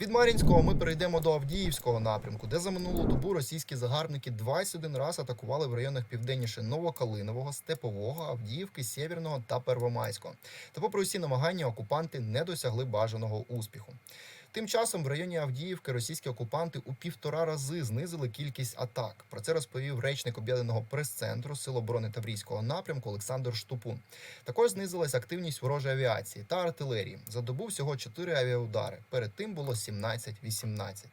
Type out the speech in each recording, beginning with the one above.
Від Мар'їнського ми перейдемо до Авдіївського напрямку, де за минулу добу російські загарбники 21 раз атакували в районах південніше Новокалинового, Степового, Авдіївки, Сєвєрного та Первомайського. Та попри усі намагання, окупанти не досягли бажаного успіху. Тим часом в районі Авдіївки російські окупанти у півтора рази знизили кількість атак. Про це розповів речник об'єднаного прес-центру Сил оборони Таврійського напрямку Олександр Штупун. Також знизилась активність ворожої авіації та артилерії. За добу всього 4 авіаудари. Перед тим було 17-18.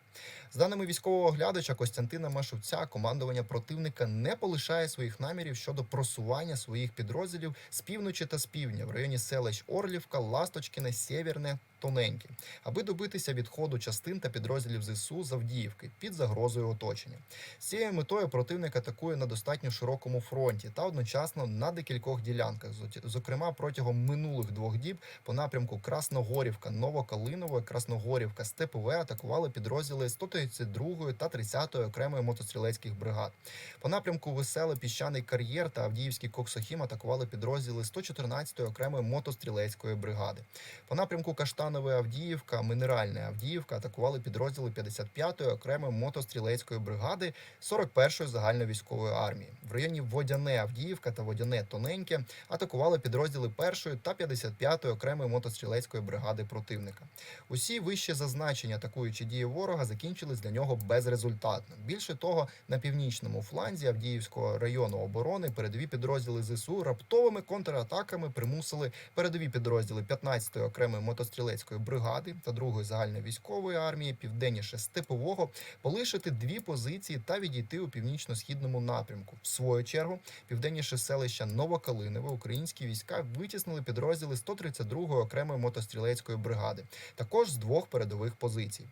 З даними військового оглядача Костянтина Машовця, командування противника не полишає своїх намірів щодо просування своїх підрозділів з півночі та з півдня в районі селищ Орлівка, Ласточкине, Сєвєрне, Тоненьке, аби добитися відходу частин та підрозділів ЗСУ з Авдіївки під загрозою оточення. З цією метою противник атакує на достатньо широкому фронті та одночасно на декількох ділянках. Зокрема, протягом минулих двох діб по напрямку Красногорівка, Новокалинове, Красногорівка, Степове атакували підрозділи 132 та 30 окремої мотострілецьких бригад. По напрямку Веселе, Піщаний кар'єр та Авдіївський Коксохім атакували підрозділи 114 окремої мотострілецької бригади. По напрямку Каштанове Авдіївка, Минеральне Авдіївка атакували підрозділи 55-ї окремої мотострілецької бригади 41-ї загальновійськової армії. В районі Водяне Авдіївка та Водяне Тоненьке атакували підрозділи 1-ї та 55-ї окремої мотострілецької бригади противника. Усі вище зазначені атакуючі дії ворога закінчились для нього безрезультатно. Більше того, на північному фланзі Авдіївського району оборони передові підрозділи ЗСУ раптовими контратаками примусили передові підрозділи 15-ї окремої мотострілецької бригади та 2-ї загальновійськової армії південніше Степового полишити дві позиції та відійти у північно-східному напрямку. В свою чергу, південніше селища Новокалинове українські війська витіснили підрозділи 132-ї окремої мотострілецької бригади, також з двох передових позицій.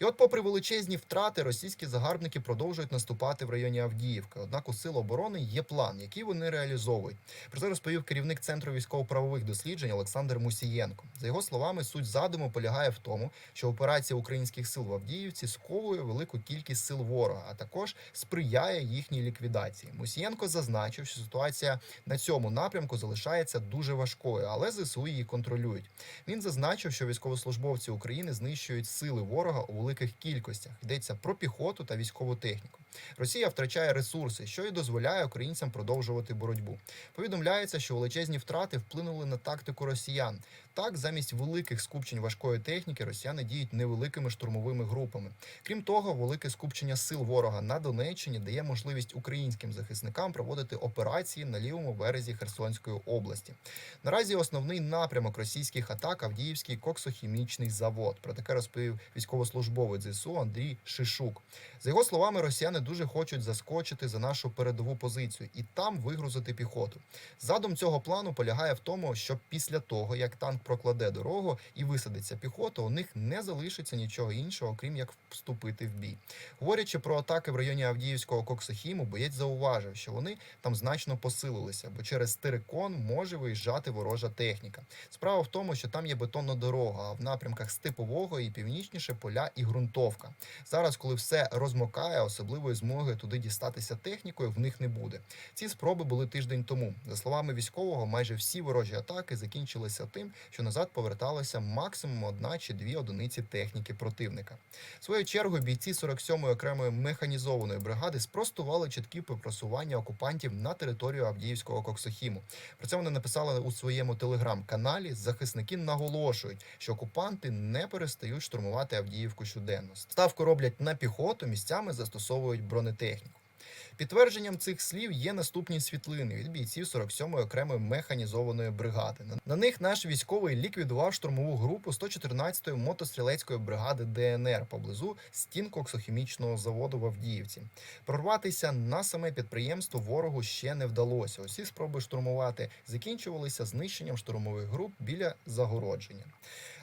І от, попри величезні втрати, російські загарбники продовжують наступати в районі Авдіївки. Однак у сил оборони є план, який вони реалізовують. Про це розповів керівник центру військово-правових досліджень Олександр Мусієнко. За його словами, суть задуму полягає в тому, що операція українських сил в Авдіївці сковує велику кількість сил ворога, а також сприяє їхній ліквідації. Мусієнко зазначив, що ситуація на цьому напрямку залишається дуже важкою, але ЗСУ її контролюють. Він зазначив, що військовослужбовці України знищують сили ворога у великих кількостях. Йдеться про піхоту та військову техніку. Росія втрачає ресурси, що і дозволяє українцям продовжувати боротьбу. Повідомляється, що величезні втрати вплинули на тактику росіян. Так, замість великих скупчень важкої техніки росіяни діють невеликими штурмовими групами. Крім того, велике скупчення сил ворога на Донеччині дає можливість українським захисникам проводити операції на лівому березі Херсонської області. Наразі основний напрямок російських атак Авдіївський коксохімічний завод. Про таке розповів військовослужбовець ЗСУ Андрій Шишук. За його словами, росіяни дуже хочуть заскочити за нашу передову позицію і там вигрузити піхоту. Задум цього плану полягає в тому, що після того, як танк прокладе дорогу і висадиться піхота, у них не залишиться нічого іншого, окрім як вступити в бій. Говорячи про атаки в районі Авдіївського Коксохіму, боєць зауважив, що вони там значно посилилися, бо через Терекон може виїжджати ворожа техніка. Справа в тому, що там є бетонна дорога, а в напрямках Степового і північніше поля і ґрунтовка. Зараз, коли все розмокає, особливої змоги туди дістатися технікою в них не буде. Ці спроби були тиждень тому. За словами військового, майже всі ворожі атаки закінчилися тим, що назад поверталося максимум одна чи дві одиниці техніки противника. Своєю чергою бійці 47-ї окремої механізованої бригади спростували чіткі просування окупантів на територію Авдіївського Коксохіму. Про це вони написали у своєму телеграм-каналі. Захисники наголошують, що окупанти не перестають штурмувати Авдіївку щоденно. Ставку роблять на піхоту, місцями застосовують бронетехніку. Підтвердженням цих слів є наступні світлини від бійців 47-ї окремої механізованої бригади. На- них наш військовий ліквідував штурмову групу 114-ї мотострілецької бригади ДНР поблизу стін коксохімічного заводу в Авдіївці. Прорватися на саме підприємство ворогу ще не вдалося. Усі спроби штурмувати закінчувалися знищенням штурмових груп біля загородження.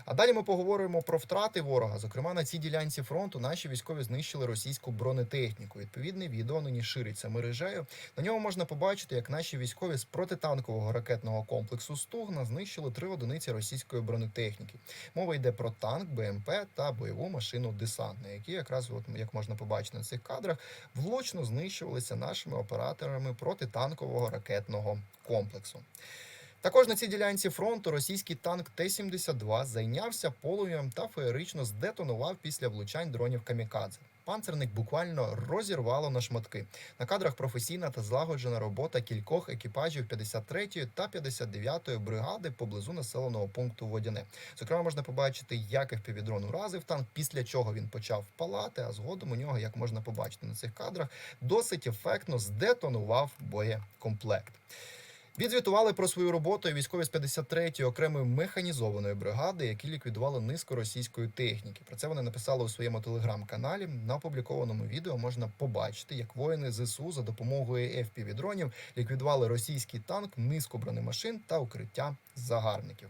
А далі ми поговоримо про втрати ворога. Зокрема, на цій ділянці фронту наші військові знищили російську бронетехніку. Відповідне відео нині шириться мережею. На ньому можна побачити, як наші військові з протитанкового ракетного комплексу Стугна знищили три одиниці російської бронетехніки. Мова йде про танк, БМП та бойову машину десантну, які якраз, от, як можна побачити на цих кадрах, влучно знищувалися нашими операторами протитанкового ракетного комплексу. Також на цій ділянці фронту російський танк Т-72 зайнявся полум'ям та феєрично здетонував після влучань дронів камікадзе. Панцерник буквально розірвало на шматки. На кадрах професійна та злагоджена робота кількох екіпажів 53-ї та 59-ї бригади поблизу населеного пункту Водяне. Зокрема, можна побачити, як FPV-дрон уразив танк, після чого він почав палати, а згодом у нього, як можна побачити на цих кадрах, досить ефектно здетонував боєкомплект. Відзвітували про свою роботу військові з 53-ї окремої механізованої бригади, які ліквідували низку російської техніки. Про це вони написали у своєму телеграм-каналі. На опублікованому відео можна побачити, як воїни ЗСУ за допомогою FPV-дронів ліквідували російський танк, низку бронемашин та укриття загарбників.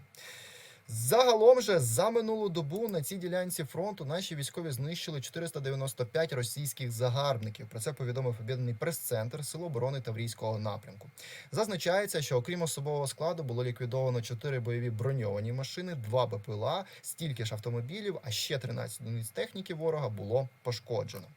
Загалом же за минулу добу на цій ділянці фронту наші військові знищили 495 російських загарбників. Про це повідомив об'єднаний прес-центр Сил оборони Таврійського напрямку. Зазначається, що окрім особового складу було ліквідовано 4 бойові броньовані машини, 2 БПЛА, стільки ж автомобілів, а ще 13 одиниць техніки ворога було пошкоджено.